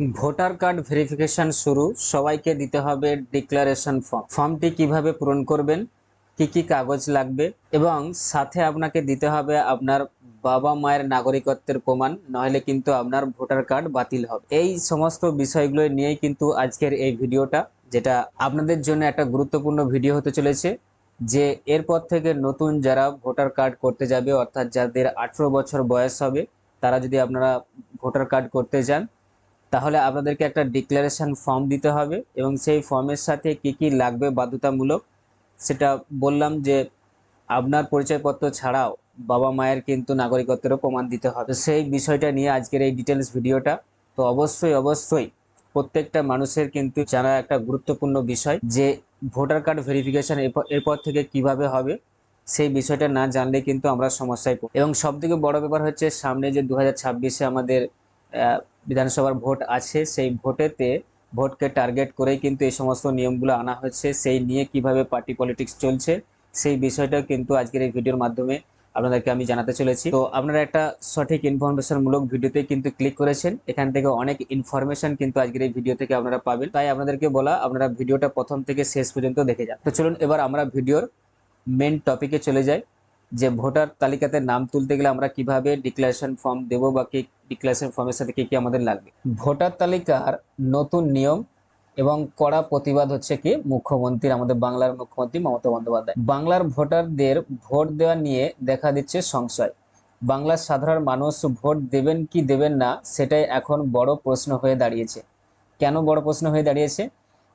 Voter card verification শুরু, সবাইকে দিতে হবে ডিক্লারেশন ফর্ম। ফর্মটি কীভাবে পূরণ করবেন, কি কি কাগজ লাগবে, এবং সাথে আপনাকে দিতে হবে আপনার বাবা মায়ের নাগরিকত্বের প্রমাণ, নইলে কিন্তু আপনার ভোটার কার্ড বাতিল হবে। এই সমস্ত বিষয়গুলো নিয়েই কিন্তু আজকের এই ভিডিওটা, যেটা আপনাদের জন্য একটা গুরুত্বপূর্ণ ভিডিও হতে চলেছে, যে এরপর থেকে নতুন যারা ভোটার কার্ড করতে যাবে, অর্থাৎ যাদের আঠেরো বছর বয়স হবে, তারা যদি আপনারা ভোটার কার্ড করতে যান তাহলে আপনাদেরকে একটা ডিক্লারেশন ফর্ম দিতে হবে এবং সেই ফর্মের সাথে কি কি লাগবে বাধ্যতামূলক সেটা বললাম যে আপনার পরিচয়পত্র ছাড়াও বাবা মায়ের কিন্তু নাগরিকত্বেরও প্রমাণ দিতে হবে। সেই বিষয়টা নিয়ে আজকের এই ডিটেলস ভিডিওটা। তো অবশ্যই অবশ্যই প্রত্যেকটা মানুষের কিন্তু জানা একটা গুরুত্বপূর্ণ বিষয় যে ভোটার কার্ড ভেরিফিকেশন এরপর থেকে কীভাবে হবে সেই বিষয়টা না জানলে কিন্তু আমরা সমস্যায় পড়ি। এবং সব থেকে বড় ব্যাপার হচ্ছে সামনে যে দু হাজার আমাদের বিধানসভার ভোট আছে, সেই ভোটেতে ভোটকে টার্গেট করেই কিন্তু এই সমস্ত নিয়মগুলো আনা হয়েছে। সেই নিয়ে কীভাবে পার্টি পলিটিক্স চলছে, সেই বিষয়টা কিন্তু আজকের এই ভিডিওর মাধ্যমে আপনাদেরকে আমি জানাতে চলেছি। তো আপনারা একটা সঠিক ইনফরমেশনমূলক ভিডিওতে কিন্তু ক্লিক করেছেন, এখান থেকে অনেক ইনফরমেশন কিন্তু আজকের এই ভিডিও থেকে আপনারা পাবেন। তাই আপনাদেরকে বলা, আপনারা ভিডিওটা প্রথম থেকে শেষ পর্যন্ত দেখে যান। তো চলুন এবার আমরা ভিডিওর মেন টপিকে চলে যাই, যে ভোটার তালিকাতে নাম তুলতে গেলে আমরা কীভাবে ডিক্লারেশন ফর্ম দেবো বা ডিক্লারেশন ফর্মের সাথে কি কি আমাদের লাগবে? ভোটার তালিকার নতুন নিয়ম এবং কড়া প্রতিবাদ হচ্ছে কি? মুখ্যমন্ত্রী আমাদের বাংলার মুখ্যমন্ত্রী মমতা বন্দ্যোপাধ্যায়। বাংলার ভোটারদের ভোট দেওয়া নিয়ে দেখা দিচ্ছে সংশয়। বাংলার সাধারণ মানুষ ভোট দেবেন কি দেবেন না, সেটাই এখন বড় প্রশ্ন হয়ে দাঁড়িয়েছে। কেন বড় প্রশ্ন হয়ে দাঁড়িয়েছে?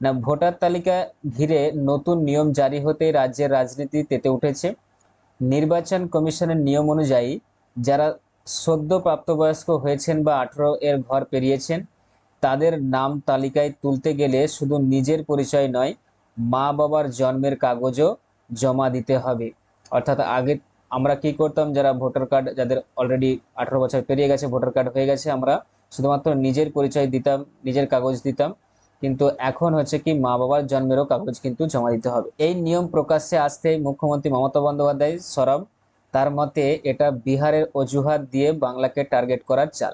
না, ভোটার তালিকা ঘিরে নতুন নিয়ম জারি হতে রাজ্যের রাজনীতি তেতে উঠেছে। নির্বাচন কমিশনের নিয়ম অনুযায়ী যারা সদ্য প্রাপ্তবয়স্ক হয়েছেন বা আঠারো এর ঘর পেরিয়েছেন। তাদের নাম তালিকায় তুলতে গেলে শুধু নিজের পরিচয় নয়, মা বাবার জন্মের কাগজও জমা দিতে হবে। অর্থাৎ আগে আমরা কি করতাম, যারা ভোটার কার্ড, যাদের অলরেডি আঠারো বছর পেরিয়ে গেছে, ভোটার কার্ড হয়ে গেছে, আমরা শুধুমাত্র নিজের পরিচয় দিতাম, নিজের কাগজ দিতাম। কিন্তু এখন হচ্ছে কি, মা বাবার জন্মেরও কাগজ কিন্তু জমা দিতে হবে। এই নিয়ম প্রকাশ্যে আসতে মুখ্যমন্ত্রী মমতা বন্দ্যোপাধ্যায়, সরব তার মতে, এটা বিহারের অজুহাত দিয়ে বাংলাকে টার্গেট করার চাল।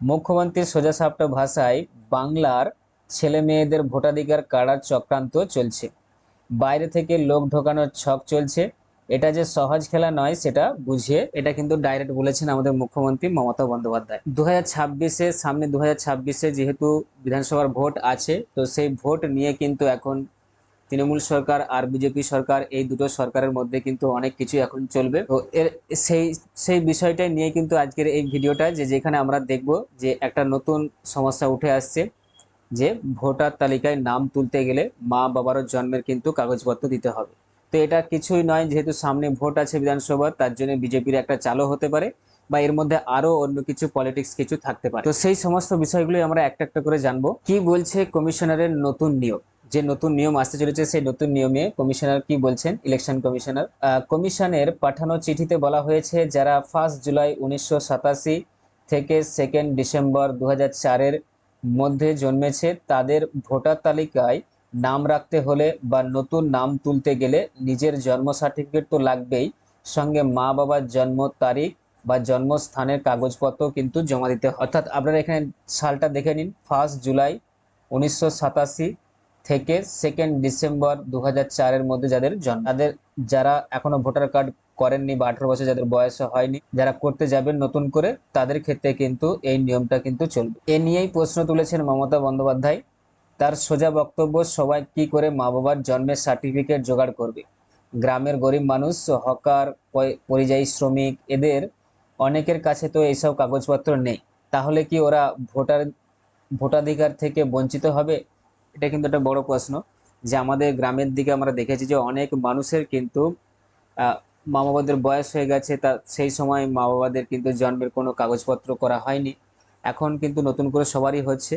মুখ্যমন্ত্রীর সোজাসাপটা ভাষায়, বাংলার ছেলে মেয়েদের ভোটাধিকার কাড়ার চক্রান্ত চলছে। বাইরে থেকে লোক ঢোকানোর ছক চলছে। এটা যে সহজ খেলা নয়, সেটা বুঝিয়ে এটা কিন্তু ডাইরেক্ট বলেছেন আমাদের মুখ্যমন্ত্রী মমতা বন্দ্যোপাধ্যায়। দু হাজার ছাব্বিশে, সামনে দু হাজার ছাব্বিশে যেহেতু বিধানসভার ভোট আছে, তো সেই ভোট নিয়ে কিন্তু এখন তৃণমূল সরকার আর বিজেপি সরকার এই দুটো সরকারের মধ্যে কিন্তু অনেক কিছু এখন চলবে। তো এর সেই সেই বিষয়টাই নিয়ে কিন্তু আজকের এই ভিডিওটা যে যেখানে আমরা দেখব যে একটা নতুন সমস্যা উঠে আসছে যে ভোটার তালিকায় নাম তুলতে গেলে মা বাবারও জন্মের কিন্তু কাগজপত্র দিতে হবে। তো এটা কিছুই নয়, যেহেতু সামনে ভোট আছে বিধানসভা, তার জন্য বিজেপির একটা চালও হতে পারে বা এর মধ্যে আরও অন্য কিছু পলিটিক্স কিছু থাকতে পারে। তো সেই সমস্ত বিষয়গুলো আমরা একটা একটা করে জানব। কি বলছে কমিশনারের নতুন নিয়ম যে নতুন নিয়ম আসতে চলেছে, সেই নতুন নিয়মে কমিশনার কি বলছেন? Election commissioner. কমিশনের পাঠানো চিঠিতে বলা হয়েছে, যারা ফার্স্ট জুলাই উনিশশো সাতাশি থেকে সেকেন্ড ডিসেম্বর দু এর মধ্যে জন্মেছে, তাদের ভোটার তালিকায় নাম রাখতে হলে বা নতুন নাম তুলতে গেলে নিজের জন্ম সার্টিফিকেট তো লাগবেই। সঙ্গে মা বাবার জন্ম তারিখ বা জন্মস্থানের কাগজপত্র কিন্তু জমা দিতে অর্থাৎ আপনারা এখানে সালটা দেখে নিন ফার্স্ট জুলাই উনিশশো সাতাশি থেকে সেকেন্ড ডিসেম্বর দু এর মধ্যে যাদের জন্ম। তাদের যারা এখনও ভোটার কার্ড করেননি বা আঠারো বছর যাদের বয়স হয়নি, যারা করতে যাবেন নতুন করে, তাদের ক্ষেত্রে কিন্তু এই নিয়মটা কিন্তু চলবে। এ নিয়েই প্রশ্ন তুলেছেন মমতা বন্দ্যোপাধ্যায়। তার সোজা বক্তব্য, সবাই কি করে মা বাবার জন্মের সার্টিফিকেট জোগাড় করবে? গ্রামের গরিব মানুষ, হকার পরিযায়ী শ্রমিক, এদের অনেকের কাছে তো এইসব কাগজপত্র নেই। তাহলে কি ওরা ভোটার, ভোটাধিকার থেকে বঞ্চিত হবে? এটা কিন্তু একটা বড় প্রশ্ন যে আমাদের গ্রামের দিকে আমরা দেখেছি যে অনেক মানুষের কিন্তু মা বাবাদের বয়স হয়ে গেছে, তা সেই সময় মা বাবাদের কিন্তু জন্মের কোনো কাগজপত্র করা হয়নি। এখন কিন্তু নতুন করে সবারই হচ্ছে।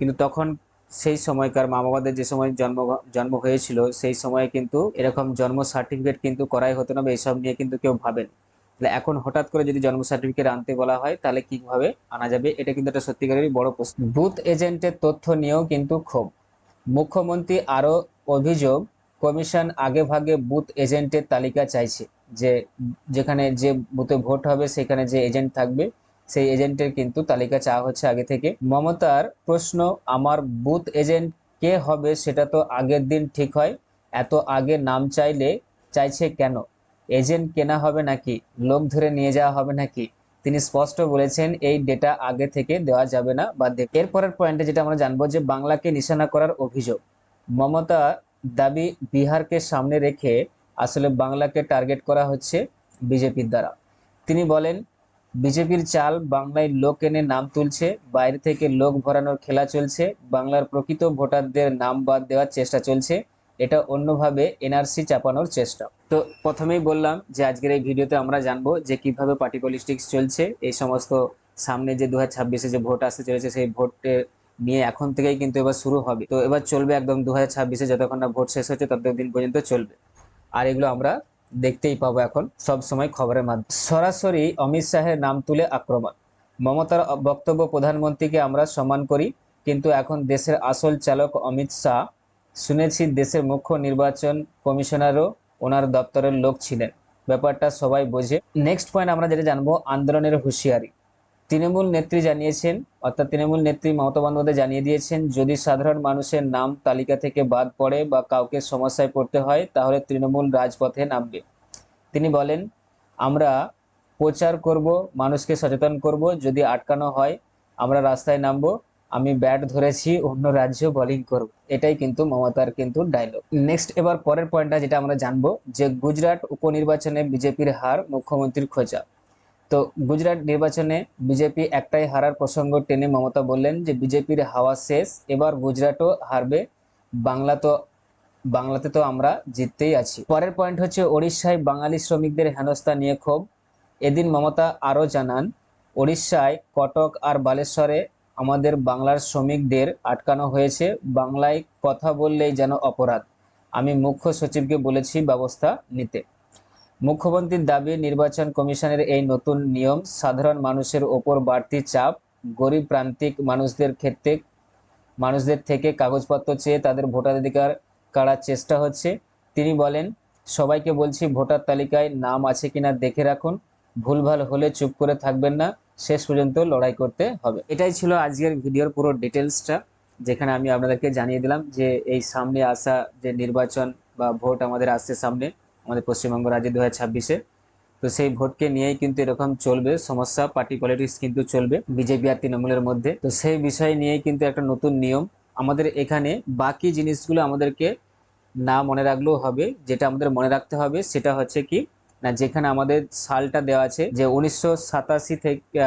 কিন্তু তখন সেই সময়কার মা বাবাদের যে সময় জন্ম জন্ম হয়েছিল, সেই সময়ে কিন্তু এরকম জন্ম সার্টিফিকেট কিন্তু করাই হতো না বা এইসব নিয়ে কিন্তু কেউ ভাবেন। তাহলে এখন হঠাৎ করে যদি জন্ম সার্টিফিকেট আনতে বলা হয়, তাহলে কীভাবে আনা যাবে? এটা কিন্তু একটা সত্যিকারেরই বড় প্রশ্ন। বুথ এজেন্টের তথ্য নিয়েও কিন্তু ক্ষোভ। মুখ্যমন্ত্রী আরও অভিযোগ, কমিশন আগে ভাগে বুথ এজেন্টের তালিকা চাইছে যে যেখানে যে বুথে ভোট হবে সেখানে যে এজেন্ট থাকবে, সেই এজেন্টের কিন্তু তালিকা চাওয়া হচ্ছে আগে থেকে। মমতার প্রশ্ন, আমার বুথ এজেন্ট কে হবে সেটা তো আগের দিন ঠিক হয়, এত আগে নাম চাইলে, চাইছে কেন? এজেন্ট কেনা হবে নাকি? লোক ধরে নিয়ে যাওয়া হবে নাকি? তিনি স্পষ্ট বলেছেন, এই ডেটা আগে থেকে দেওয়া যাবে না বা এরপরের পয়েন্টে যেটা আমরা জানব যে বাংলাকে নিশানা করার অভিযোগ। মমতা দাবি বিহারকে সামনে রেখে আসলে বাংলাকে টার্গেট করা হচ্ছে বিজেপির দ্বারা। তিনি বলেন, বিজেপির চাল বাংলায় লোক এনে নাম তুলছে, বাইরে থেকে লোক ভরানোর খেলা চলছে, বাংলার প্রকৃত ভোটারদের নাম বাদ দেওয়ার চেষ্টা চলছে এটা অন্যভাবে এনআরসি চাপানোর চেষ্টা। তো প্রথমেই বললাম যে আজকের এই ভিডিওতে আমরা জানব যে কীভাবে পার্টি পলিটিক্স চলছে, এই সমস্ত সামনে যে দু হাজার যে ভোট আসতে চলেছে সেই ভোটের নিয়ে এখন থেকেই কিন্তু এবার শুরু হবে। তো এবার চলবে একদম দু হাজার ছাব্বিশে যতক্ষণ না ভোট শেষ হচ্ছে ততদিন পর্যন্ত চলবে। আর এগুলো আমরা দেখতেই পাবো এখন সব সময় খবরের মাধ্যমে। সরাসরি অমিত শাহের নাম তুলে আক্রমণ। মমতার বক্তব্য প্রধানমন্ত্রীকে আমরা সম্মান করি, কিন্তু এখন দেশের আসল চালক অমিত শাহ শুনেছি দেশের মুখ্য নির্বাচন কমিশনারও ওনার দপ্তরের লোক ছিলেন। ব্যাপারটা সবাই বোঝে। নেক্সট পয়েন্ট আমরা যেটা জানব, আন্দোলনের হুঁশিয়ারি। তৃণমূল নেত্রী জানিয়েছেন, অর্থাৎ তৃণমূল নেত্রী মমতা বন্দ্যোপাধ্যায় জানিয়ে দিয়েছেন, যদি সাধারণ মানুষের নাম তালিকা থেকে বাদ পড়ে বা কাউকে সমস্যায় পড়তে হয়, তাহলে তৃণমূল রাজপথে নামবে। তিনি বলেন, আমরা প্রচার করব, মানুষকে সচেতন করব, যদি আটকানো হয়, আমরা রাস্তায় নামবো। আমি ব্যাট ধরেছি, অন্য রাজ্য বোলিং করব। এটাই কিন্তু মমতার কিন্তু ডায়লগ নেক্সট এবার পরের পয়েন্টটা যেটা আমরা জানব, যে গুজরাট উপনির্বাচনে বিজেপির হার মুখ্যমন্ত্রীর খোঁজা। তো গুজরাট নির্বাচনে বিজেপি একটাই হারার প্রসঙ্গ টেনে মমতা বললেন যে বিজেপির হাওয়া শেষ, এবার গুজরাটও হারবে। বাংলা তো, বাংলাতে তো আমরা জিততেই আছি। পরের পয়েন্ট হচ্ছে ওড়িশায় বাঙালি শ্রমিকদের হেনস্থা নিয়ে ক্ষোভ। এদিন মমতা আরও জানান, ওড়িশায় কটক আর বালেশ্বরে আমাদের বাংলার শ্রমিকদের আটকানো হয়েছে। বাংলায় কথা বললেই যেন অপরাধ। আমি মুখ্য সচিবকে বলেছি ব্যবস্থা নিতে। মুখ্যমন্ত্রীর দাবি, নির্বাচন কমিশনের এই নতুন নিয়ম সাধারণ মানুষের ওপর বাড়তি চাপ, গরিব প্রান্তিক মানুষদের ক্ষেত্রে, মানুষদের থেকে কাগজপত্র চেয়ে তাদের ভোটাধিকার কাড়ার চেষ্টা হচ্ছে। তিনি বলেন, সবাইকে বলছি ভোটার তালিকায় নাম আছে কিনা দেখে রাখুন। ভুলভাল হলে চুপ করে থাকবেন না। শেষ পর্যন্ত লড়াই করতে হবে। এটাই ছিল আজকের ভিডিওর পুরো ডিটেলসটা যেখানে আমি আপনাদেরকে জানিয়ে দিলাম যে এই সামনে আসা যে নির্বাচন বা ভোট আমাদের আসছে সামনে, আমাদের পশ্চিমবঙ্গ রাজ্যে দু হাজার তো সেই ভোটকে নিয়েই কিন্তু এরকম চলবে, সমস্যা পার্টি পলিটিক্স কিন্তু চলবে, বিজেপি আর তৃণমূলের মধ্যে। তো সেই বিষয় নিয়েই কিন্তু একটা নতুন নিয়ম। আমাদের এখানে বাকি জিনিসগুলো আমাদেরকে না মনে রাখলেও হবে, যেটা আমাদের মনে রাখতে হবে, সেটা হচ্ছে কি যেখানে আমাদের সালটা দেওয়া আছে যে উনিশশো সাতাশি থেকে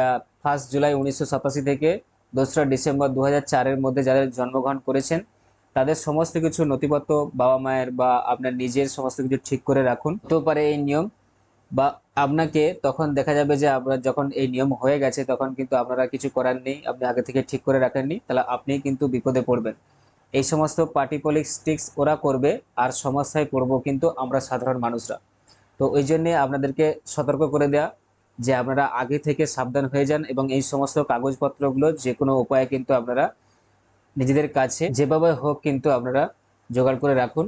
ফার্স্ট জুলাই উনিশশো সাতাশি থেকে দোসরা ডিসেম্বর দু হাজার মধ্যে যাদের জন্মগ্রহণ করেছেন, তাদের সমস্ত কিছু নথিপত্র বাবা মায়ের বা আপনার নিজের সমস্ত কিছু ঠিক করে রাখুন। হতেও পারে এই নিয়ম বা আপনাকে তখন দেখা যাবে যে আপনার যখন এই নিয়ম হয়ে গেছে, তখন কিন্তু আপনারা কিছু করার নেই, আপনি আগে থেকে ঠিক করে রাখেননি তাহলে আপনি কিন্তু বিপদে পড়বেন। এই সমস্ত পার্টি পলিটিক্স ওরা করবে, আর সমস্যায় পড়ব কিন্তু আমরা সাধারণ মানুষরা। তো ওই জন্যে আপনাদেরকে সতর্ক করে দেয়া যে আপনারা আগে থেকে সাবধান হয়ে যান এবং এই সমস্ত কাগজপত্রগুলো যে কোনো উপায়ে কিন্তু আপনারা নিজেদের কাছে যেভাবে হোক কিন্তু আপনারা জোগাড় করে রাখুন।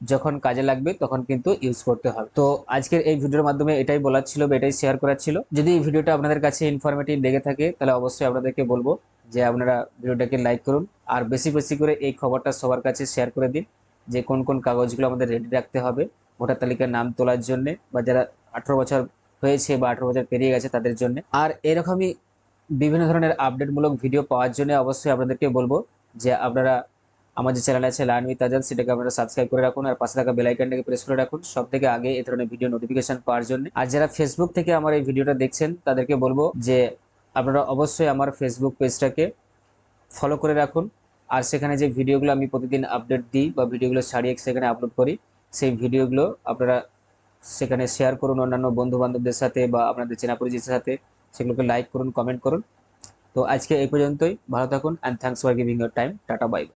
যখন কাজে লাগবে তখন কিন্তু ইউজ করতে হবে। তো আজকের এই ভিডিওর মাধ্যমে এটাই বলার ছিল বা এটাই শেয়ার করার ছিল। যদি এই ভিডিওটা আপনাদের কাছে ইনফরমেটিভ লেগে থাকে তাহলে অবশ্যই আপনাদেরকে বলব যে আপনারা ভিডিওটাকে লাইক করুন আর বেশি বেশি করে এই খবরটা সবার কাছে শেয়ার করে দিন যে কোন কোন কাগজগুলো আমাদের রেডি রাখতে হবে। ভোটার তালিকার নাম তোলার জন্য বা যারা আঠারো বছর হয়েছে বা আঠারো বছর পেরিয়ে গেছে তাদের জন্য। আর এরকমই বিভিন্ন ধরনের আপডেটমূলক ভিডিও পাওয়ার জন্য অবশ্যই আপনাদেরকে বলব যে আপনারা আমার যে চ্যানেল আছে লাইন উইথ আজাদ সেটাকে আপনারা সাবস্ক্রাইব করে রাখুন আর পাশে থাকা বেল আইকনটাকে প্রেস করে রাখুন সব থেকে আগে এ ধরনের ভিডিও নোটিফিকেশন পাওয়ার জন্য। আর যারা ফেসবুক থেকে আমার এই ভিডিওটা দেখছেন, তাদেরকে বলব যে আপনারা অবশ্যই আমার ফেসবুক পেজটাকে ফলো করে রাখুন। আর সেখানে যে ভিডিওগুলো আমি প্রতিদিন আপডেট দিই বা ভিডিওগুলো ছাড়িয়ে সেখানে আপলোড করি সেই ভিডিওগুলো আপনারা সেখানে শেয়ার করুন অন্যান্য বন্ধু বান্ধবদের সাথে বা আপনাদের চেনা পরিচিতের সাথে। সেগুলোকে লাইক করুন কমেন্ট করুন। তো আজকে এই পর্যন্তই। ভালো থাকুন and thanks for giving your time tata bye